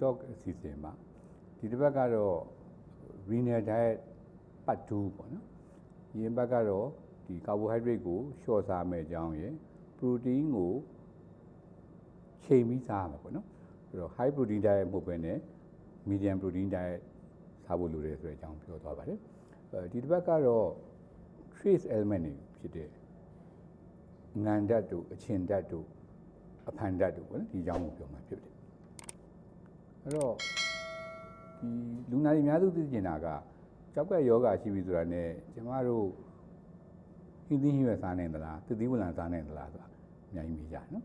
Doc အစီအစဉ်မှာဒီတစ်ပတ်ကတော့ renal diet part 2ပေါ့နော်။ဒီတစ်ပတ်ကတော့ဒီ carbohydrate ကိုလျှော့စားမယ်အကြောင်းရယ် protein ကိုချိန်ပြီးစားရမှာပေါ့နော်။အဲ့တော့ high protein diet မဟုတ်ဘဲနဲ့ medium protein diet စားဖို့လိုတယ်ဆိုတဲ့အကြောင်းပြောသွားပါတယ်။အဲဒီတစ်ပတ်ကတော့ trace element တွေဖြစ်တဲ့ငန်ဓာတ်တို့အချင်ဓာတ်တို့အဖန်ဓာတ်တို့ပေါ့နော်ဒီအကြောင်းကိုပြောမှာဖြစ်တယ် အဲ့တော့ဒီလူနာတွေအများစုသိကျင်တာကကြောက်ကယောဂရှိပြီဆိုတာ ਨੇ ကျမတို့ဟင်းသီးဟင်းရွက်စားနိုင်သလားသတိဝလံစားနိုင်သလားဆိုတာအများကြီးမေးကြတယ်နော်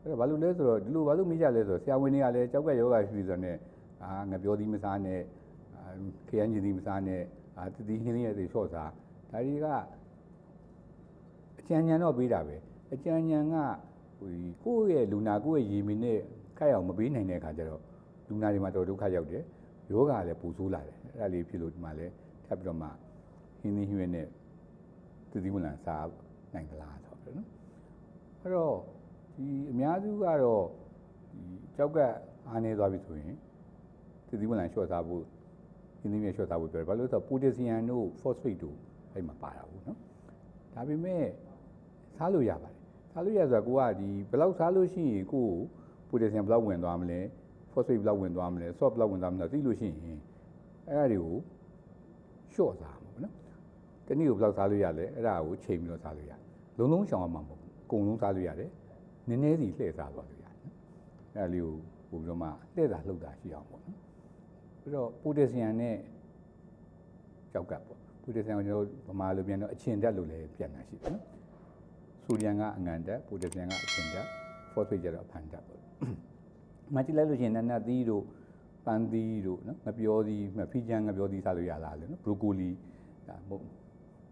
အဲ့တော့ဘာလို့လဲဆိုတော့ဒီလိုဘာလို့မေးကြလဲဆိုတော့ဆရာဝန်တွေကလည်းကြောက်ကယောဂရှိပြီဆိုတာ ਨੇ အာငပြောသီးမစားနဲ့ခရမ်းကျင်သီးမစားနဲ့အာသတိဟင်းသီးရွက်တွေလျှော့စားဒါတွေကအကြံဉာဏ်တော့ပေးတာပဲအကြံဉာဏ်ကဟိုကိုယ့်ရဲ့လူနာကိုယ့်ရဲ့ရေမီနဲ့ခိုက်အောင်မပေးနိုင်တဲ့အခါကျတော့ လူနာတွေမှာတော်ဒုက္ခရောက်တယ်ယောဂလည်းပူဆိုးလာတယ်အဲ့ဒါလေးဖြစ်လို့ဒီမှာလဲထပ်ပြီးတော့မှဟင်းသီးဟင်းနဲ့သတိဝင်လာစားနိုင်သလားဆိုတော့နော်အဲ့တော့ဒီအများစုကတော့ဒီကြောက်ကအားနေသွားပြီဆိုရင်သတိဝင်လာလျှော့စားဖို့ဟင်းသီးမြေလျှော့စားဖို့ပြောတယ်ဘာလို့လဲဆိုတော့ပိုတက်ဆီယမ်တို့ phosphate တို့အဲ့မှာပါတာဘူးနော်ဒါပေမဲ့စားလို့ရပါတယ်စားလို့ရဆိုတာကိုကဒီဘယ်လောက်စားလို့ရှိရင်ကိုယ်ပိုတက်ဆီယမ်ဘယ်လောက်ဝင်သွားမလဲ phosphate ဘယ်လောက်ဝင်သွားမလဲ salt ဘယ်လောက်ဝင်သွားမလဲသိလို့ရှိရင်အဲ့ဒါတွေကိုလျှော့စားမှာပေါ့နော်တနည်းကိုဘယ်လောက်စားလို့ရလဲအဲ့ဒါကိုချိန်ပြီးတော့စားလို့ရလုံးလုံးရှောင်ရမှာမဟုတ်ဘူးအကုန်လုံးစားလို့ရတယ်နည်းနည်းစီလှည့်စားသွားလို့ရတယ်နော်အဲ့ဒါလေးကိုပို့ပြီးတော့မှလှည့်တာလှုပ်တာရှိအောင်ပေါ့နော်ပြီးတော့ပိုတက်ဆီယမ်နဲ့ကြောက်ကပ်ပေါ့ပိုတက်ဆီယမ်ကိုကျွန်တော်တို့ဗမာလိုပြန်တော့အချင်ဓာတ်လို့လည်းပြန်တာရှိတယ်နော်ဆိုဒီယမ်ကအငံဓာတ်ပိုတက်ဆီယမ်ကအချင်ဓာတ်ဖော့ဖေ့ကျတော့အဖန်ဓာတ်ပေါ့ မကြည့်လိုက်လို့ရှိရင်နတ်နတ်သီးတို့ပန်းသီးတို့နော်ငပြောသီးမဖီးချမ်းငပြောသီးစားလို့ရလားလို့နော်ဘရိုကိုလီဒါမုံ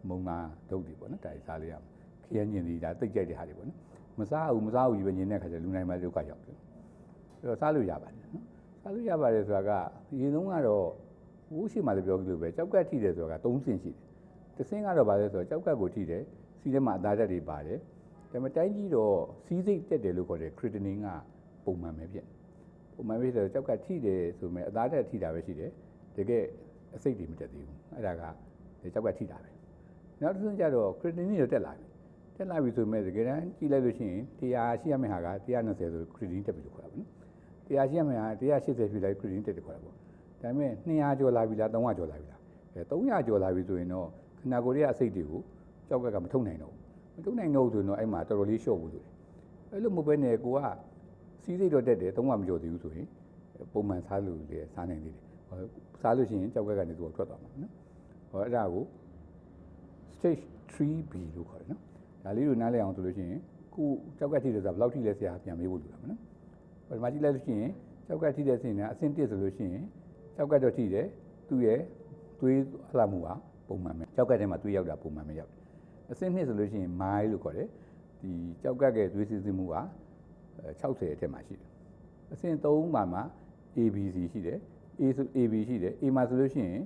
မုံမာဒုတ်တွေပေါ့နော်ဒါတွေစားလို့ရမှာခရမ်းညင်သီးဒါတိတ်ကြိုက်တဲ့ဟာတွေပေါ့နော်မစားဘူးမစားဘူးကြီးပဲညင်တဲ့ခါကျလူနိုင်မှာဒုက္ခရောက်တယ်အဲ့တော့စားလို့ရပါတယ်နော်စားလို့ရပါတယ်ဆိုတာကအရင်ဆုံးကတော့ဝိုးရှိမှလည်းပြောကြည့်လို့ပဲကြောက်ကက်ထိတယ်ဆိုတာက၃ဆင့်ရှိတယ်တစ်ဆင့်ကတော့ဗာလဲဆိုတော့ကြောက်ကက်ကိုထိတယ်စီးထဲမှာအသားဓာတ်တွေပါတယ်ဒါပေမဲ့တိုင်းကြီးတော့စီးစိတ်တက်တယ်လို့ခေါ်တယ်ခရစ်တနင်ကပုံမှန်ပဲဖြစ် ပုံမှန်ပဲဆိုတော့ကြောက်ကထိတယ်ဆိုမဲ့အသားဓာတ်ထိတာပဲရှိတယ်တကယ်အစိတ်တွေမတက်သေးဘူးအဲ့ဒါကကြောက်ကထိတာပဲနောက်တစ်ဆင့်ကျတော့ခရစ်တနင်တော့တက်လာပြီတက်လာပြီဆိုမဲ့တကယ်တမ်းကြည့်လိုက်လို့ရှိရင်တရားရှိရမယ့်ဟာက120ဆိုခရစ်တနင်တက်ပြီလို့ခေါ်တာပေါ့နော်တရားရှိရမယ့်ဟာ180ဖြစ်လိုက်ခရစ်တနင်တက်တယ်ခေါ်တာပေါ့ဒါပေမဲ့200ကျော်လာပြီလား300ကျော်လာပြီလားအဲ300ကျော်လာပြီဆိုရင်တော့ခန္ဓာကိုယ်ရဲ့အစိတ်တွေကိုကြောက်ကကမထုတ်နိုင်တော့ဘူးမထုတ်နိုင်တော့ဆိုရင်တော့အဲ့မှာတော်တော်လေးရှော့ဖို့လိုတယ်အဲ့လိုမဟုတ်ဘဲနဲ့ကိုက စီးစိတ်တော့တက်တယ်သုံးကမကျော်သေးဘူးဆိုရင်ပုံမှန်စားလို့လေစားနိုင်သေးတယ်စားလို့ရှိရင်ကြောက်ကကနေသူကထွက်သွားမှာနော်ဟောအဲ့ဒါကို stage 3B လို့ခေါ်တယ်နော်ဒါလေးကိုနားလည်အောင်ဆိုလို့ရှိရင်ခုကြောက်ကထိတယ်ဆိုတာဘယ်လောက်ထိလဲဆရာပြန်မေးဖို့လိုတာမနော်ပထမကြည့်လိုက်လို့ရှိရင်ကြောက်ကထိတဲ့ဆင်ကအဆင့်1ဆိုလို့ရှိရင်ကြောက်ကတော့ထိတယ်သူ့ရဲ့သွေးလှမှုကပုံမှန်ပဲကြောက်ကထဲမှာသွေးရောက်တာပုံမှန်ပဲရောက်တယ်အဆင့်2ဆိုလို့ရှိရင် mile လို့ခေါ်တယ်ဒီကြောက်ကရဲ့သွေးစစ်စစ်မှုက 60အထက်မှာရှိတယ်အဆင့်3မှာမှာ ABC ရှိတယ် A ဆို AB ရှိတယ် A မှာဆိုလို့ရှိရင်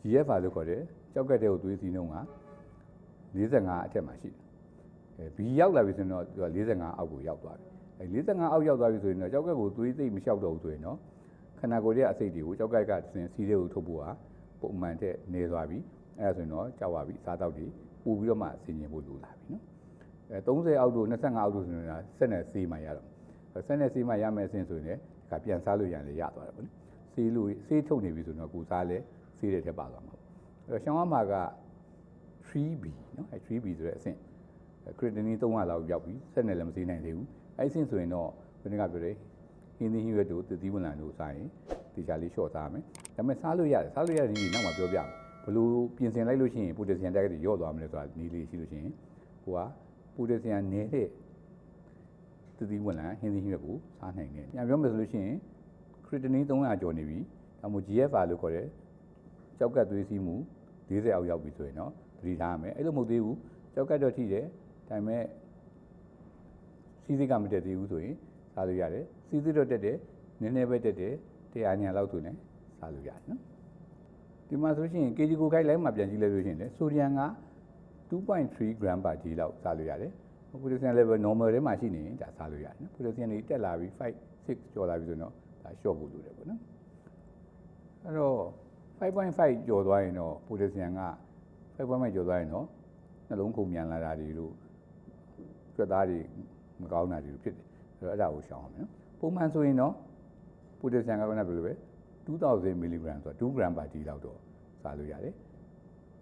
GFR လို့ခေါ်တယ်ကြောက်ကတဲ့ကိုသွေးစီးနှုန်းက45အထက်မှာရှိတယ်အဲ B ရောက်လာပြီဆိုရင်တော့သူက45အောက်ကိုရောက်သွားပြီအဲ45အောက်ရောက်သွားပြီဆိုရင်တော့ကြောက်ကက်ကိုသွေးသိမ့်မလျှောက်တော့ဘူးဆိုရင်တော့ခန္ဓာကိုယ်ရဲ့အစိတ်တွေကိုကြောက်ကက်ကစင်စီးတွေကိုထုတ်ဖို့ဟာပုံမှန်တဲ့နေသွားပြီအဲဒါဆိုရင်တော့ကြောက်ပါပြီစားတော့ဒီပူပြီးတော့မှဆင်ញင်ဖို့လိုလာပြီနော်အဲ 30အောက်တို့25အောက်တို့ဆိုရင်တော့ဆက်နဲ့ဆေးမှရတော့ဆက်နဲ့ဆေးမှရမယ်အဆင့်ဆိုရင်လည်းဒီကပြန်စားလို့ရရင်လည်းရသွားတယ်ပေါ့နော်ဆေးလို့ဆေးထုတ်နေပြီဆိုတော့ကိုစားလဲဆေးတဲ့ထက်ပါသွားမှာအဲတော့ရှောင်းရမှာက 3B နော်အဲ 3B ဆိုတဲ့အဆင့်ခရစ်တနီ300လောက်ရောက်ပြီဆက်နဲ့လည်းမဆေးနိုင်သေးဘူးအဲအဆင့်ဆိုရင်တော့ဘယ်နည်းကပြောလဲဟင်းသီးဟင်းရွက်တို့သတိဝင်လံတို့စားရင်ဒီချာလေးလျှော့စားမယ်ဒါပေမဲ့စားလို့ရတယ်စားလို့ရတဲ့ဒီနောက်မှာပြောပြမယ်ဘလို့ပြင်ဆင်လိုက်လို့ရှိရင်ပိုတက်ဆီယမ်တက်တွေရော့သွားမလဲဆိုတာနေလေးရှိလို့ရှိရင်ကိုက ပိုတက်ဆီယမ်နေတဲ့သတိဝင်လံဟင်းသီးဟင်းရွက်ကိုစားနိုင်တယ်ပြန်ပြောမယ်ဆိုလို့ရှိရင်ခရစ်တနီ300ကျော်နေပြီဒါမှမဟုတ် GFR လို့ခေါ်တဲ့ကြောက်ကတ်သွေးစည်းမှု40အောက်ရောက်ပြီဆိုရင်တော့သတိထားရမယ်အဲ့လိုမဟုတ်သေးဘူးကြောက်ကတ်တော့ထိတယ်ဒါပေမဲ့စီးစိတ်ကမတက်သေးဘူးဆိုရင်စားလို့ရတယ်စီးစိတ်တော့တက်တယ်နည်းနည်းပဲတက်တယ်တရားညာလောက်ဆိုရင်စားလို့ရတယ်နော်ဒီမှာဆိုရှင် kg ကိုခိုက်လိုက်မှပြန်ကြည့်လိုက်လို့ရှင်လေဆိုဒီယမ်က 2.3 gram per kg လောက်စားလို့ရတယ်ပိုတက်ဆီယမ် level normal ထဲမှာရှိနေရင်ဒါစားလို့ရတယ်နော်ပိုတက်ဆီယမ်တွေတက်လာပြီး5 6ကျော်လာပြီဆိုတော့ဒါလျှော့ဖို့လိုတယ်ပေါ့နော်အဲ့တော့5.5ကျော်သွားရင်တော့ပိုတက်ဆီယမ်က5.5ကျော်သွားရင်တော့နှလုံးခုန်မြန်လာတာတွေလို့ကြွက်သားတွေမကောင်းတာတွေဖြစ်တယ်အဲ့တော့အဲ့ဒါကိုရှောင်အောင်မယ်နော်ပုံမှန်ဆိုရင်တော့ပိုတက်ဆီယမ်ကခုနကပြောလိုပဲ2000 mg ဆိုတော့2 gram per d လောက်တော့စားလို့ရတယ်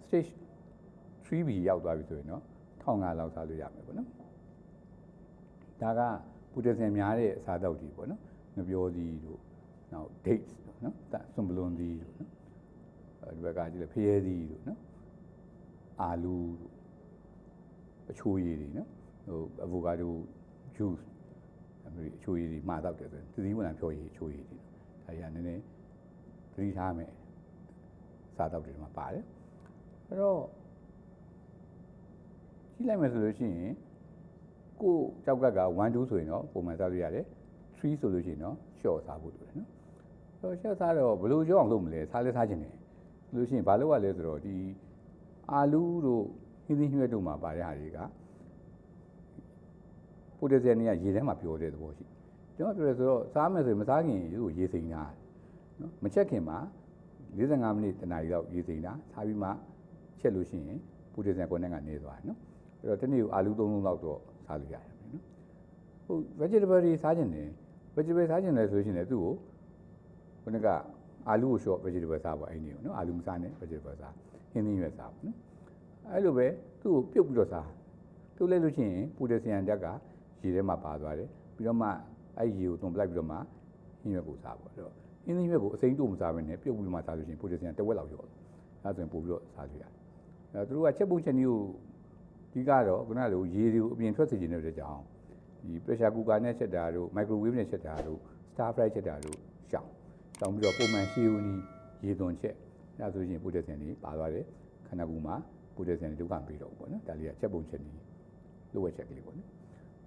stage 3B ရောက်သွားပြီဆိုရင်တော့1500လောက်စားလို့ရမယ်ပေါ့နော်ဒါကပူတက်ဆင်များတဲ့အစားအသောက်တွေပေါ့နော်ငပြောသီးတို့နောက် dates တို့နော်စွန်ဘလွန်သီးတို့နော်အဲဒီဘက်ကကြည့်လေဖရဲသီးတို့နော်အာလူတို့အချိုးရည်တွေနော်ဟို avocado juice အမျိုးအချိုးရည်တွေမှာတော့တယ်ဆိုရင်သတိဝင်လာဖြောရည်အချိုးရည်တွေဒါကြီးကနည်းနည်းသတိထားမယ်စားတော့တွေမှာပါတယ်အဲ့တော့ ကြည့်လိုက်မယ်ဆိုလို့ရှိရင်ကိုကြောက်ကက1 2ဆိုရင်တော့ပုံမှန်စားလို့ရတယ်3ဆိုလို့ရှိရင်တော့ short စားဖို့လိုတယ်နော်အဲ့တော့ short စားတော့ဘယ်လိုကြောအောင်လုပ်မလဲစားလဲစားခြင်းတယ်လို့ရှိရင်ဘာလုပ်ရလဲဆိုတော့ဒီအာလူးတို့ဟင်းသီးဟွဲ့တို့မှာပါတဲ့ဟာတွေကပိုတက်ဆီယမ်တွေကရေထဲမှာပျော်တဲ့သဘောရှိကျွန်တော်ပြောရဆိုတော့စားမယ်ဆိုရင်မစားခင်ရေကိုရေစိမ်တာနော်မချက်ခင်မှာ45မိနစ်တနာရီလောက်ရေစိမ်တာစားပြီးမှချက်လို့ရှိရင်ပိုတက်ဆီယမ်ကွန်တက်ကနေသွားတယ်နော် အဲ့တော့တနေ့ကိုအာလူး3လုံးလောက်တော့စားလို့ရတယ်နော်ဟုတ် vegetable တွေစားခြင်းတယ် vegetable စားခြင်းတယ်ဆိုရှင်လည်းသူ့ကိုခုနကအာလူးကို short vegetable စားပါအဲ့ဒီကိုနော်အာလူးမစားနဲ့ vegetable စားဟင်းသီးရွက်စားပါနော်အဲ့လိုပဲသူ့ကိုပြုတ်ပြီးတော့စားပြုတ်လိုက်လို့ရှိရင်ပိုတက်ဆီယမ်ဓာတ်ကရေထဲမှာပါသွားတယ်ပြီးတော့မှအဲ့ရေကိုသွန်ပလိုက်ပြီးတော့မှဟင်းရွက်ကိုစားပါတော့ဟင်းသီးရွက်ကိုအစိမ့်တို့မစားဘဲနဲ့ပြုတ်ပြီးမှစားလို့ရှိရင်ပိုတက်ဆီယမ်တစ်ဝက်လောက်ရော့တယ်အဲဒါဆိုရင်ပို့ပြီးတော့စားလို့ရတယ်အဲသူတို့ကချက်ပုံချက်နည်းကို ဒီကတော့ခုနကလိုရေတွေကိုအပြင်ထွက်စေခြင်းတဲ့ကြောင့်ဒီ pressure cooker နဲ့ချက်တာတို့ microwave နဲ့ချက်တာတို့ stir fry ချက်တာတို့ရှောင်ရှောင်ပြီးတော့ပုံမှန်ရှေးဦးနီးရေသွန်ချက်အဲဒါဆိုရင်ပိုတက်ဆီယမ်တွေပါသွားတယ်ခန္ဓာကိုယ်မှာပိုတက်ဆီယမ်တွေဒုက္ခပေးတော့ဘူးပေါ့နော်ဒါလေးကချက်ပုံချက်နည်းလိုဝက်ချက်ကလေးပေါ့နော်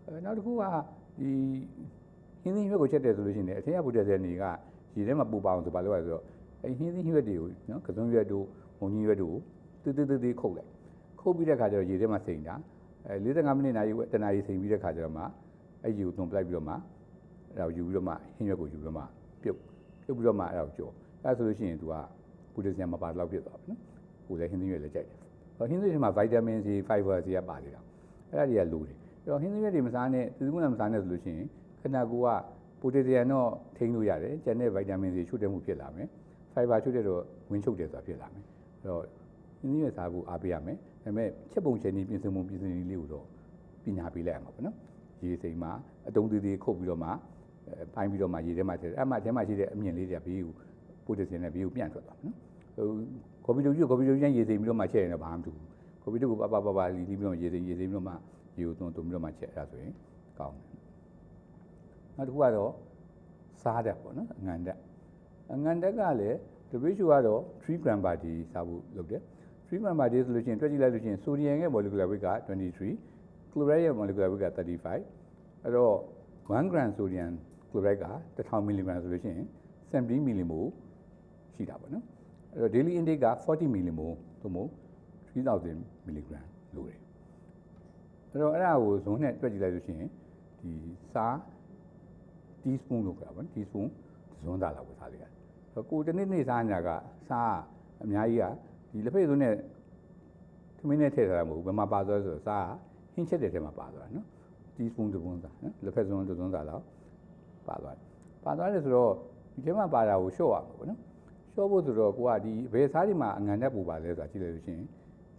အဲနောက်တစ်ခုကဒီဟင်းသီးရွက်ကိုချက်တယ်ဆိုလို့ရှိရင်အထင်ကပိုတက်ဆီယမ်တွေကရေထဲမှာပူပါအောင်ဆိုပါလို့ရဆိုတော့အဲဟင်းသီးရွက်တွေကိုနော်ကစုံရွက်တို့မုံကြီးရွက်တို့ကိုတေးတေးသေးသေးခုတ်လိုက် ခုတ်ပြီးတဲ့ခါကျတော့ရေထဲမှာစိန်တာအဲ45မိနစ်နာရီတနာရီစိန်ပြီးတဲ့ခါကျတော့မှအဲ့ရေကိုသွန်ပလိုက်ပြီးတော့မှအဲ့ဒါကိုယူပြီးတော့မှဟင်းရွက်ကိုယူပြီးတော့မှပြုတ်ပြုတ်ပြီးတော့မှအဲ့ဒါကိုကြော်အဲဆိုလို့ရှိရင် तू ကပိုတက်ဆီယမ်မပါတော့ဖြစ်သွားပြီနော်ကိုလည်းဟင်းသီးရွက်လည်းကြိုက်တယ်ဟင်းသီးရွက်မှာ vitamin C fiber C ကပါနေတာအဲ့ဒါတွေကလိုတယ်အဲ့တော့ဟင်းသီးရွက်တွေမစားနဲ့သီးကုန်းလည်းမစားနဲ့ဆိုလို့ရှိရင်ခန္ဓာကိုယ်ကပိုတက်ဆီယမ်တော့ထိန်းလို့ရတယ်ကျန်တဲ့ vitamin C ချုပ်တဲ့မှုဖြစ်လာမယ် fiber ချုပ်တဲ့တော့ဝင်ချုပ်တယ်ဆိုတာဖြစ်လာမယ်အဲ့တော့ ဟင်းသီးရွက်စားဖို့အားပေးရမယ်ဒါပေမဲ့ချက်ပုံချက်နည်းပြင်ဆင်ပုံပြင်ဆင်နည်းလေးကိုတော့ပညာပေးလိုက်ရမှာပေါ့နော်ရေစိမ်မှာအတုံးသေးသေးခုတ်ပြီးတော့မှပိုင်းပြီးတော့မှရေထဲမှာထည့်အဲ့မှာထဲမှာရှိတဲ့အမြင့်လေးတွေကဘေးကိုပိုတက်ဆီယမ်နဲ့ဘေးကိုပြန့်ထွက်သွားမယ်နော်ဟိုကော်ပီတိုကြီးကော်ပီတိုကြီးရေစိမ်ပြီးတော့မှချက်ရင်တော့ဘာမှမတူဘူးကော်ပီတိုကိုပပပပလီလီပြီးတော့ရေစိမ်ရေစိမ်ပြီးတော့မှရေကိုသွန်းသွန်းပြီးတော့မှချက်အဲ့ဒါဆိုရင်ကောင်းတယ်နောက်တစ်ခုကတော့စားတတ်ပေါ့နော်အငံတက်အငံတက်ကလည်း WHO ကတော့3 gram per day စားဖို့လုပ်တယ် 3 gram per day ဆိုလို့ရှိရင်တွက်ကြည့်လိုက်လို့ရှိရင် sodium ရဲ့ molecular weight က23 chloride ရဲ့ molecular weight က35အဲ့တော့1 gram sodium chloride က1000 mg ဆိုလို့ရှိရင်70 millimole ရှိတာပေါ့နော်အဲ့တော့ daily intake က40 millimole သို့မဟုတ်3000 mg လိုတယ်အဲ့တော့အဲ့ဒါကိုဇုံးနဲ့တွက်ကြည့်လိုက်လို့ရှိရင်ဒီစား teaspoon လို့ခေါ်တာပေါ့နော် teaspoon ဇွန်းသားလောက်ပဲစားလိုက်ရတယ်ကိုတနေ့နေ့စားနေတာကစားအများကြီးက ဒီလက်ဖက်စုံနဲ့သမင်းနဲ့ထည့်ထားတာမဟုတ်ဘူးဘယ်မှာပါသွားဆိုတော့စားဟင်းချက်တဲ့ထဲမှာပါသွားတယ်နော်တီးစပူးတစ်ပွန်းစားနော်လက်ဖက်စုံတစ်စုံစားတော့ပါသွားတယ်ပါသွားတယ်ဆိုတော့ဒီထဲမှာပါတာကိုလျှော့ရမှာပေါ့နော်လျှော့ဖို့ဆိုတော့ကိုကဒီဘယ်စားဒီမှာအငံနဲ့ပူပါလဲဆိုတာကြည့်လိုက်လို့ရှိရင်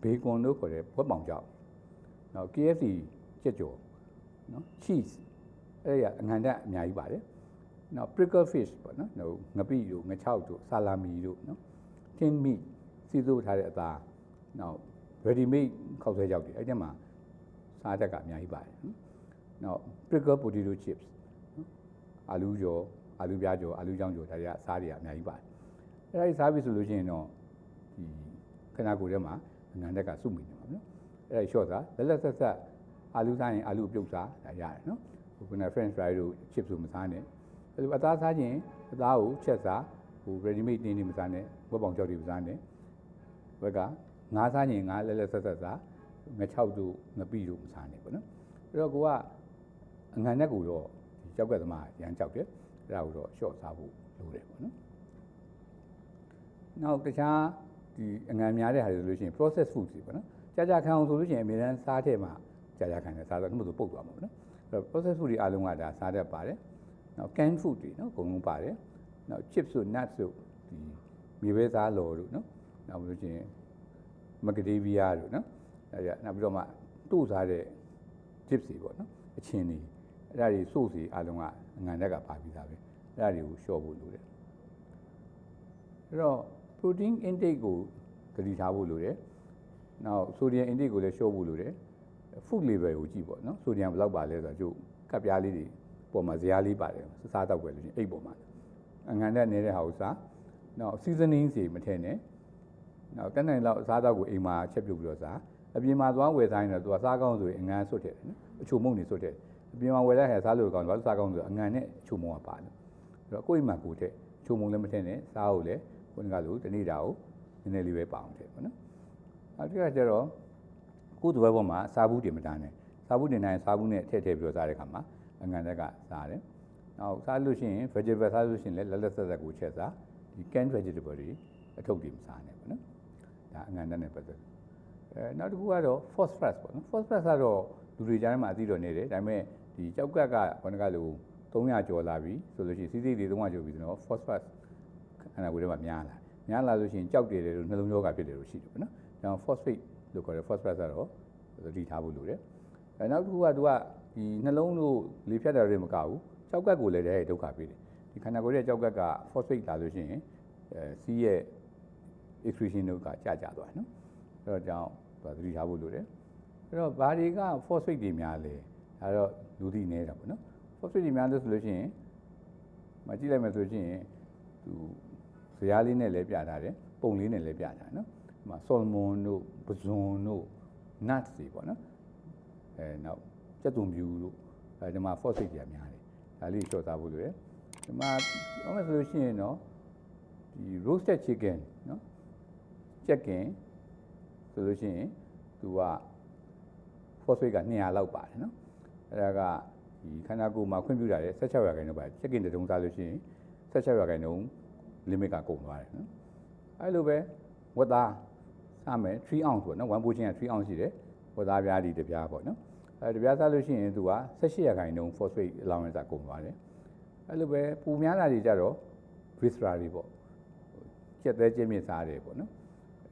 ဘေကွန်တို့ခေါ်တဲ့ဘွက်ပေါင်ကြောက်နော် KFC ကြက်ကြော်နော် cheese အဲ့ဒါအငံတက်အများကြီးပါတယ်နော် prickle fish ပေါ့နော်ဟိုငပိတို့ငချောက်တို့ဆာလာမီတို့နော် tin meat စီးစိုးထားတဲ့အသားနောက် ready made ခောက်ဆွဲကြောက်တွေအဲ့ဒီမှာစားတက်ကအများကြီးပါတယ်နော်နောက် prickle potato chips နော်အာလူးကြော်အာလူးပြားကြော်အာလူးချောင်းကြော်ဒါတွေကစားတွေကအများကြီးပါတယ်အဲ့ဒါကြီးစားပြီဆိုလို့ရှိရင်တော့ဒီခဏကိုယ်ထဲမှာအငံတက်ကစုမိနေမှာနော်အဲ့ဒါရှော့စားလက်လက်ဆက်ဆက်အာလူးစားရင်အာလူးပြုတ်စားဒါရတယ်နော်ခုန french fry တို့ chips တို့မစားနဲ့အဲ့လိုအသားစားခြင်းအသားကိုချက်စားဟို ready made တင်းနေမစားနဲ့ဝက်ပေါင်ကြောက်တွေမစားနဲ့ ဘက်ကငါးစားခြင်းငါးလဲလဲဆက်ဆက်စားငချောက်တို့ငပိတို့မစားနဲ့ပေါ့နော်အဲ့တော့ကိုကအငံနဲ့ကိုတော့ဒီကြောက်ကသမားရမ်းကြောက်တယ်အဲ့ဒါကိုတော့ short စားဖို့လိုတယ်ပေါ့နော်နောက်တခြားဒီအငံများတဲ့ဟာတွေဆိုလို့ရှိရင် process food တွေပေါ့နော်ကြာကြာခံအောင်ဆိုလို့ရှိရင်အများအားစားတဲ့မှာကြာကြာခံတယ်စားတော့နှုတ်ဆိုပုတ်သွားမှာပေါ့နော်အဲ့တော့ process food တွေအားလုံးကဒါစားတတ်ပါတယ်နောက် canned food တွေနော်အကုန်လုံးပါတယ်နောက် chips တို့ nuts တို့ဒီမြေပဲစားလော်တို့နော် နောက်ပြီးလို့ရှိရင်မကဒေးဗီယာတို့နော်အဲ့ဒါနောက်ပြီးတော့မှတို့စားတဲ့ chips တွေပေါ့နော်အချင်းတွေအဲ့ဒါတွေစိုးစီအားလုံးကအငံတက်ကပါပြီးသားပဲအဲ့ဒါတွေကိုလျှော့ဖို့လိုတယ်အဲ့တော့ protein intake ကိုသတိထားဖို့လိုတယ်နောက် sodium intake ကိုလည်းလျှော့ဖို့လိုတယ် food level ကိုကြည့်ပေါ့နော် sodium ဘယ်လောက်ပါလဲဆိုတော့ကျုပ်ကပ်ပြားလေးတွေပေါ်မှာဇရာလေးပါတယ်စားတော့ွယ်လို့ချင်းအိတ်ပေါ်မှာအငံတက်နေတဲ့ဟာကိုစားနောက် seasoning စီမထည့်နဲ့ နောက်တက်နိုင်လောက်စားတော့ကိုအိမ်မှာချက်ပြုတ်ပြီးတော့စားအပြင်မှာသွားဝယ်စားရင်တော့သူကစားကောင်းဆိုရင်အငံဆွတ်ထည့်တယ်နော်အချိုမုံနေဆွတ်ထည့်အပြင်မှာဝယ်လိုက်ဟဲ့စားလို့ကောင်းတယ်ဘာလို့စားကောင်းဆိုတော့အငံနဲ့အချိုမုံကပါတယ်အဲ့တော့ကိုယ့်အိမ်မှာကိုယ်ထည့်အချိုမုံလည်းမထည့်နဲ့စားဖို့လည်းခုနကလိုတနေ့တာကိုနည်းနည်းလေးပဲပအောင်ထည့်ပေါ့နော်အဲ့ဒီကကျတော့ကိုယ်တပွဲပေါ်မှာစားဘူးတင်မတန်းနဲ့စားဘူးတင်တိုင်းစားဘူးနဲ့ထည့်ထည့်ပြီးတော့စားတဲ့ခါမှာအငံတက်ကစားတယ်။နောက်စားလို့ရှိရင် vegetable စားလို့ရှိရင်လည်းလက်လက်ဆက်ဆက်ကိုချက်စားဒီ canned vegetable တွေအထုပ်တွေမစားနဲ့ပေါ့နော်။ ဒါအငံတက်နဲ့ပတ်သက်တယ်။အဲနောက်တစ်ခုကတော့ phosphorus ပေါ့နော်။ phosphorus ကတော့လူတွေကြားထဲမှာအသိတော်နေတယ်ဒါပေမဲ့ဒီကြောက်ကက်ကဘယ်နှကလို300ကျော်လာပြီဆိုလို့ရှိရင်စီးစိတ်တွေ300ကျော်ပြီဆိုတော့ phosphorus ခန္ဓာကိုယ်ထဲမှာများလာများလာလို့ရှိရင်ကြောက်တယ်လို့နှလုံးရောဂါဖြစ်တယ်လို့ရှိတယ်ပေါ့နော်။ဒါ phosphate လို့ခေါ်တယ် phosphorus ကတော့သတိထားဖို့လိုတယ်။အဲနောက်တစ်ခုကသူကဒီနှလုံးတို့လေဖြတ်တာတွေမကဘူး။ကြောက်ကက်ကိုလည်းတည်းဒုက္ခပေးတယ်။ဒီခန္ဓာကိုယ်ရဲ့ကြောက်ကက်က phosphate လာလို့ရှိရင်အဲစီးရဲ့ excretion တို့ကကျကျသွားတယ်နော်။အဲတော့ကြောင့်သူသတိထားဖို့လိုတယ်။အဲတော့ဘာတွေက phosphate တွေများလဲ။ဒါတော့လူသိနေတာပေါ့နော်။ phosphate တွေများလို့ဆိုလို့ရှိရင်မကြည့်လိုက်မယ်ဆိုလို့ရှိရင်သူဇရာလေးနဲ့လည်းပြထားတယ်ပုံလေးနဲ့လည်းပြထားတယ်နော်။ဒီမှာ salmon တို့ပဇွန်တို့ nuts တွေပေါ့နော်အဲနောက်ကြက်သွန်ပြူတို့အဲဒီမှာ phosphate တွေများတယ်ဒါလေးလျှော့စားဖို့လိုတယ်ဒီမှာပြောမယ်ဆိုလို့ရှိရင်တော့ဒီ roasted chicken နော် ကြက်ကင်ဆိုလို့ရှိရင်သူက phosphate က200လောက်ပါတယ်နော်အဲဒါကဒီခန္ဓာကိုယ်မှာခွင့်ပြုတာလေ16ရာခိုင်နှုန်းပါတယ်ချက်ကင်တုံးစားလို့ရှိရင်16ရာခိုင်နှုန်း limit ကကုန်သွားတယ်နော်အဲလိုပဲဝက်သားစားမယ်3 ounce ပေါ့နော်1 portion က3 ounce ရှိတယ်ဝက်သားပြားဒီတစ်ပြားပေါ့နော်အဲတပြားစားလို့ရှိရင်သူက18ရာခိုင်နှုန်း phosphate allowance ကကုန်သွားတယ်အဲလိုပဲပူများတာတွေကြတော့ viscera တွေပေါ့ကျက်သေးကျင်းမြင့်စားတယ်ပေါ့နော်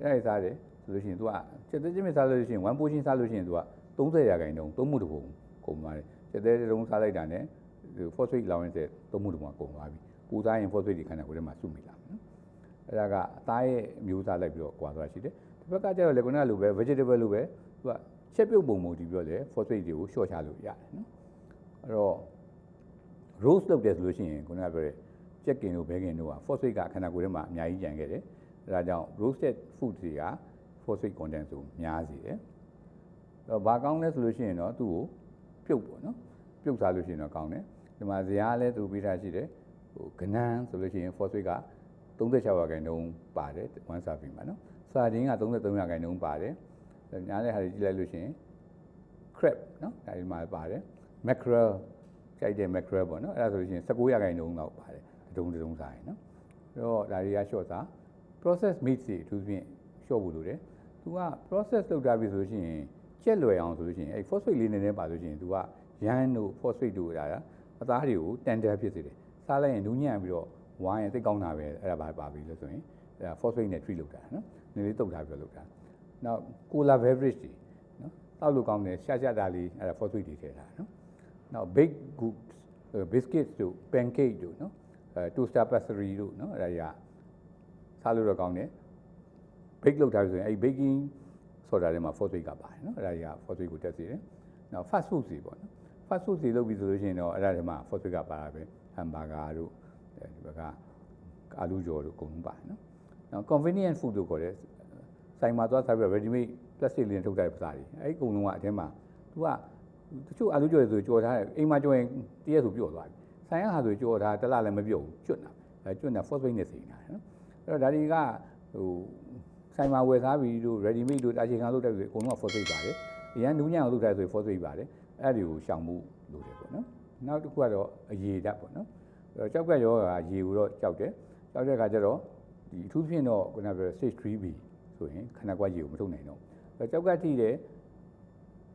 အဲဒါစားတယ်ဆိုလို့ရှိရင်သူကကျက်သေးကျင်းမြင့်စားလို့ရှိရင်1 portion စားလို့ရှိရင်သူက30ရာခိုင်နှုန်းသုံးမှုတစ်ပုံကုန်သွားတယ်ကျက်သေးတုံးစားလိုက်တာ ਨੇ phosphate allowance သုံးမှုတစ်ပုံကုန်သွားပြီပူစားရင် phosphate တွေခန္ဓာကိုယ်ထဲမှာစုမိလာမယ်နော်အဲဒါကအသားရဲ့အမျိုးသားလိုက်ပြီးတော့ကွာသွားရှိတယ်ဒီဘက်ကကျတော့လေခုနကလိုပဲ vegetable လိုပဲသူကချက်ပြုတ်ပုံမူတည်ပြီးတော့လေ phosphate တွေကိုရှော့ချလို့ရတယ်နော်အဲ့တော့ rose လုပ်တယ်ဆိုလို့ရှိရင်ခုနကပြောတဲ့ချက်ကင်တို့ဘဲကင်တို့က phosphate ကခန္ဓာကိုယ်ထဲမှာအများကြီးကျန်ခဲ့တယ် အဲဒါကြောင့် roasted food တွေက phosphate content ဆိုများစေတယ်အဲ့တော့ဘာကောင်းလဲဆိုလို့ရှိရင်တော့သူ့ကိုပြုတ်ပေါ့နော်ပြုတ်စားလို့ရှိရင်တော့ကောင်းတယ်ဒီမှာဇရာလည်းသူပေးထားရှိတယ်ဟိုကနန်းဆိုလို့ရှိရင် phosphate က36ရာခိုင်နှုန်းပါတယ်1 serving မှာနော်စာဒင်းက33ရာခိုင်နှုန်းပါတယ်ညားတဲ့ဟာတွေကြည့်လိုက်လို့ရှိရင် crab နော်ဒါဒီမှာပါတယ် mackerel ကြိုက်တဲ့ mackerel ပေါ့နော်အဲ့ဒါဆိုလို့ရှိရင်19ရာခိုင်နှုန်းလောက်ပါတယ်တုံးတုံးစားရင်နော်အဲ့တော့ဒါတွေက short စား process meat တွေအထူးသဖြင့် short ဖို့လိုတယ်သူက process လုပ်ထားပြီဆိုလို့ရှိရင်ကျက်လွယ်အောင်ဆိုလို့ရှိရင်အဲ့ phosphate လေးနည်းနည်းပါလို့ရှိရင်သူကရန်တို့ phosphate တို့ဒါအသားတွေကို tender ဖြစ်စေတယ်စားလိုက်ရင်နူးညံ့ပြီးတော့ဝိုင်းရင်သိကောင်းတာပဲအဲ့ဒါပါပါပြီလို့ဆိုရင်အဲ့ဒါ phosphate နဲ့ treat လုပ်တာနော်နည်းလေးတုတ်ထားပြီးတော့လုပ်တာနောက် cola beverage တွေနော်တောက်လို့ကောင်းတယ်ရှာရှာတာလေးအဲ့ဒါ phosphate တွေထည့်ထားနော်နောက် baked goods biscuits တို့ pancake တို့နော်အဲ toaster pastry တို့နော်အဲ့ဒါကြီးက စားလို့တော့ကောင်းတယ် bake လုပ်ထားပြီဆိုရင်အဲ့ baking ဆိုတာထဲမှာ phosphate ကပါတယ်နော်အဲ့ဒါကြီးက phosphate ကိုတက်စေတယ်နောက် fast food တွေပေါ့နော် fast food တွေလုပ်ပြီဆိုလို့ရှိရင်တော့အဲ့ဒါထဲမှာ phosphate ကပါတာပဲ hamburger တို့ဒီဘက်ကအာလူကြော်တို့အကုန်လုံးပါတယ်နော်နောက် convenient food တို့ခေါ်တဲ့ဆိုင်မှာသွားစားပြီးတော့ ready made plastic လေးနဲ့ထုတ်ထားတဲ့ပစားတွေအဲ့ဒီအကုန်လုံးကအထဲမှာ तू ကတချို့အာလူကြော်တွေဆိုကြော်ထားတယ်အိမ်မှာကြော်ရင်တရက်ဆိုပြော့သွားပြီဆိုင်ရဟာဆိုကြော်ထားတစ်လလည်းမပြုတ်ဘူးကျွတ်တာအဲကျွတ်တာ phosphate နဲ့စိနေတာနော်အဲ့ တော့ဒါတွေကဟိုဆိုင်မှာဝယ်စားပြီးတို့ ready made တို့တာချင်ခံလုပ်တဲ့ဆိုအကုန်လုံးက phosphate ပါတယ်အရန်နူးညံ့အောင်လုပ်ထားဆို phosphate ပါတယ်အဲ့ဒီကိုရှောင်မှုလိုတယ်ပေါ့နော်နောက်တစ်ခုကတော့အရေဓာတ်ပေါ့နော်အဲ့တော့ကြောက်ကက်ယောဂါရေကိုတော့ကြောက်တယ်ကြောက်တဲ့အခါကျတော့ဒီအထူးဖြင့်တော့ခုနကပြော stage 3B ဆိုရင်ခန္ဓာကွက်ရေကိုမထုတ်နိုင်တော့ဘူးအဲ့တော့ကြောက်ကက်ထိတယ်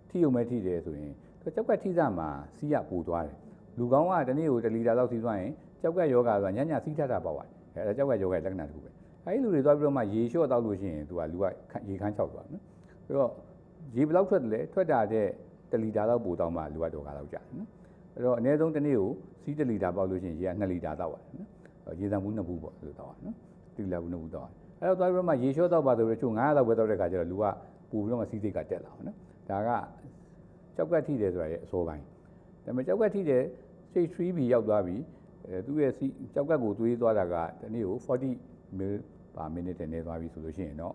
ထိုံမဲ့ထိတယ်ဆိုရင်သူကြောက်ကက်ထိစမှာစီးရပူသွားတယ်လူကောင်းကတနေ့ကို1လီတာလောက်စီးသွားရင်ကြောက်ကက်ယောဂါဆိုတာညညစီးထတာပေါ့ပါတယ် အဲ့ဒါကြောက်ကက်ယောဂါရဲ့လက္ခဏာတစ်ခုပဲအဲဒီလူတွေသွားပြီးတော့မှရေလျှော့တောက်လို့ရှိရင်သူကလူကရေခမ်းချောက်သွားတယ်နော်အဲ့တော့ရေဘယ်လောက်ထွက်တယ်လဲထွက်တာတဲ့1လီတာလောက်ပိုတောင်းမှလူကဒေါ်ကာလောက်ကြာတယ်နော်အဲ့တော့အနည်းဆုံးတစ်နေ့ကိုစီး1လီတာပေါက်လို့ရှိရင်ရေက2လီတာတောက်ပါတယ်နော်အဲ့ရေသံဘူးနှစ်ဘူးပေါ့လို့တောက်ရတယ်နော်1လီတာဘူးနှစ်ဘူးတောက်ရတယ်အဲ့တော့သွားပြီးတော့မှရေလျှော့တောက်ပါဆိုတော့ချို့900လောက်ပဲတောက်တဲ့ခါကျတော့လူကပူပြီးတော့မှစီးစိတ်ကတက်လာပါနော်ဒါကကြောက်ကက်ထိတယ်ဆိုတာရဲ့အစိုးပိုင်းဒါပေမဲ့ကြောက်ကက်ထိတယ် stage 3B ရောက်သွားပြီ အဲသူ့ရဲ့စီကြောက်ကက်ကိုသွေးသွားတာကတစ်နေ့ကို40 ml per minute နဲ့နေသွားပြီဆိုလို့ရှိရင်တော့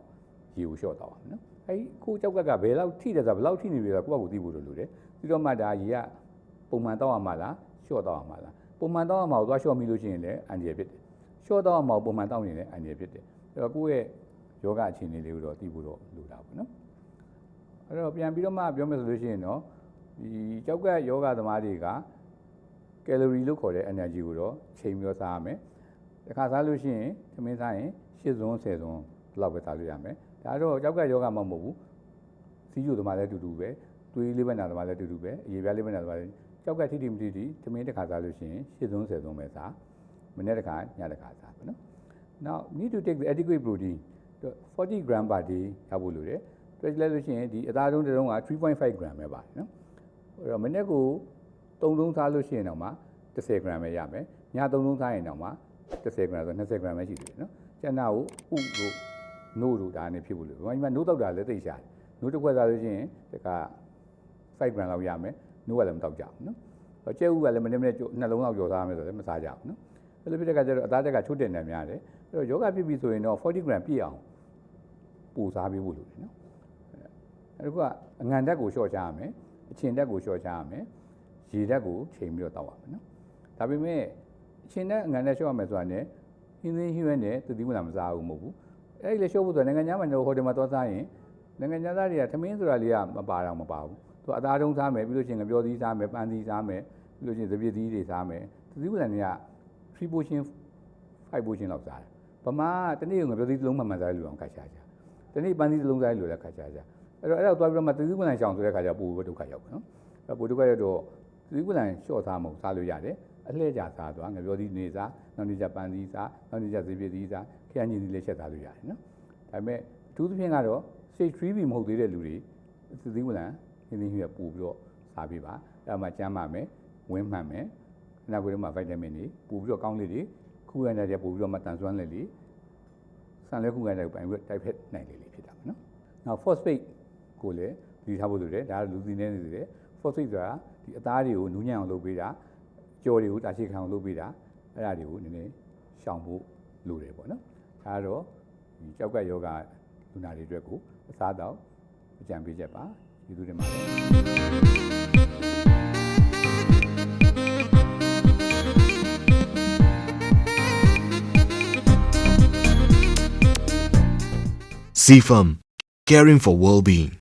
ရေကိုလျှော့သွားပါမယ်နော်အဲဒီကိုကြောက်ကက်ကဘယ်လောက်ထိတယ်ဆိုတာဘယ်လောက်ထိနေပြီဆိုတာကိုယ့်ဘာကိုသိဖို့လိုတယ်ပြီးတော့မှဒါရေကပုံမှန်တောက်ရမှာလားရှော့တောက်ရမှာလားပုံမှန်တောက်ရမှာကိုသွားရှော့မိလို့ရှိရင်လည်းအန်ဒီရဖြစ်တယ်ရှော့တောက်ရမှာကိုပုံမှန်တောက်နေလည်းအန်ဒီရဖြစ်တယ်အဲ့တော့ကိုယ့်ရဲ့ယောဂအခြေအနေလေးကိုတော့သိဖို့တော့လိုတာပေါ့နော်အဲ့တော့ပြန်ပြီးတော့မှပြောမယ်ဆိုလို့ရှိရင်တော့ဒီကြောက်ကယောဂသမားတွေက ကယ်လိုရီလို့ခေါ်တဲ့ energy ကိုတော့ချိန်ပြီးတော့စားရမယ်တစ်ခါစားလို့ရှိရင်သမင်းစားရင်8ဇွန်း10ဇွန်းဒီလောက်ပဲစားလို့ရမယ်ဒါတော့ကြောက်ကယောဂမှမဟုတ်ဘူးစီးကျူသမားလည်းအတူတူပဲသွေးလေးပဲနာသမားလည်းအတူတူပဲအရေပြားလေးပဲနာသမားလည်းကြောက်ကထိတိမထိတိသမင်းတစ်ခါစားလို့ရှိရင်ရှစ်သုံးဆယ်သုံးပဲစားမနေ့တစ်ခါညတစ်ခါစားပါနော် now need to take the adequate protein 40 gram per day ရဖို့လိုတယ်တွက်လိုက်လို့ရှိရင်ဒီအသားတုံးတစ်တုံးက3.5 gram ပဲပါတယ်နော်အဲ့တော့မနေ့ကို 3တုံးစားလို့ရှိရင်တော့မှ10 gram ပဲရမယ်ည3တုံးစားရင်တော့မှ10 gram ဆို20 gram ပဲရှိသေးတယ်နော်ကျန်တာကိုဥတို့နို့တို့ဒါနဲ့ဖြစ်ဖို့လိုတယ်ဒီမှာနို့တောက်တာလည်းသိရှာတယ်နို့တစ်ခွက်စားလို့ရှိရင်ဒီက5 gram လောက်ရမယ်နိုးကလည်းမတောက်ကြဘူးနော်။ကျဲဥကလည်းမနေ့မနေ့နှလုံးလောက်ကြော်စားမယ်ဆိုလည်းမစားကြဘူးနော်။အဲ့လိုဖြစ်တဲ့အခါကျတော့အသားတက်ကချိုးတင်နေများတယ်။အဲ့တော့ယောဂဖြစ်ပြီဆိုရင်တော့40 gram ပြည့်အောင်ပူစားပေးဖို့လိုတယ်နော်။အဲ့ဒါကအငံတက်ကိုလျှော့ချရမယ်။အချင်တက်ကိုလျှော့ချရမယ်။ ရေတက်ကိုချိန်ပြီးတော့တောက်ရမယ်နော်။ဒါပေမဲ့အချင်တက်အငံတက်လျှော့ရမယ်ဆိုတာနဲ့ဟင်းသင်းဟင်းရွက်နဲ့သူတိမလာမစားဘူးမဟုတ်ဘူး။အဲ့ဒီလေလျှော့ဖို့ဆိုနိုင်ငံခြားမှာတော့ဟိုတယ်မှာသွားစားရင်နိုင်ငံခြားသားတွေကသမင်းဆိုတာလေးကမပါတော့မပါဘူး။သူအသားတုံးစားမယ်ပြီးလို့ရှိရင်ငပြောသီးစားမယ်ပန်းသီးစားမယ်ပြီးလို့ရှိရင်သပြည့်သီးတွေစားမယ်သတိပ္ပံတွေက3 portion 5 portion လောက်စားတယ်ဗမာကတနေ့ကငပြောသီးတစ်လုံးမှမှန်စားလို့အောင်ခတ်ချာချာတနေ့ပန်းသီးတစ်လုံးစားလို့လည်းခတ်ချာချာအဲ့တော့အဲ့တော့သွားပြီးတော့မှသတိပ္ပံရှောင်ဆိုတဲ့ခါကျပူဘဒုက္ခရောက်တယ်နော်အဲ့ပူဒုက္ခရောက်တော့ သတိပ္ပံလျှော့စားမဟုတ်စားလို့ရတယ်အလှည့်ကြစားသွားငပြောသီးနေစားနောက်နေ့ကျပန်းသီးစားနောက်နေ့ကျသပြည့်သီးစားခရမ်းကြီးသီးလည်းချက်စားလို့ရတယ်နော်ဒါပေမဲ့အထူးသဖြင့်ကတော့ stage 3B မဟုတ်သေးတဲ့လူတွေသတိပ္ပံဟင်းသီးဟင်းရွက်ပို့ပြီးတော့စားပေးပါအဲ့ဒါမှကျန်းမာမယ်ဝင်းမှန်မယ်နောက်ကိုယ်ထဲမှာဗိုက်တာမင်တွေပို့ပြီးတော့ကောင်းလေးတွေခုခံတဲ့ပို့ပြီးတော့မှတန်ဆွမ်းလေလေဆန်လဲခုခံတဲ့ပိုင်ပြီးတိုက်ဖက်နိုင်လေလေဖြစ်တာပေါ့နော်နောက် phosphate ကိုလည်းဒီထားဖို့လိုတယ်ဒါကလူသိနေနေတယ် phosphate ဆိုတာဒီအသားတွေကိုနူးညံ့အောင်လုပ်ပေးတာကြော်တွေကိုတာရှိခံအောင်လုပ်ပေးတာအဲ့ဒါတွေကိုနည်းနည်းရှောင်ဖို့လိုတယ်ပေါ့နော်ဒါကတော့ဒီကြောက်ကပ်ယောဂလူနာတွေအတွက်ကိုအစားတော့အကြံပေးချက်ပါကျေးဇူးတင်ပါတယ် CFAM, caring for well-being.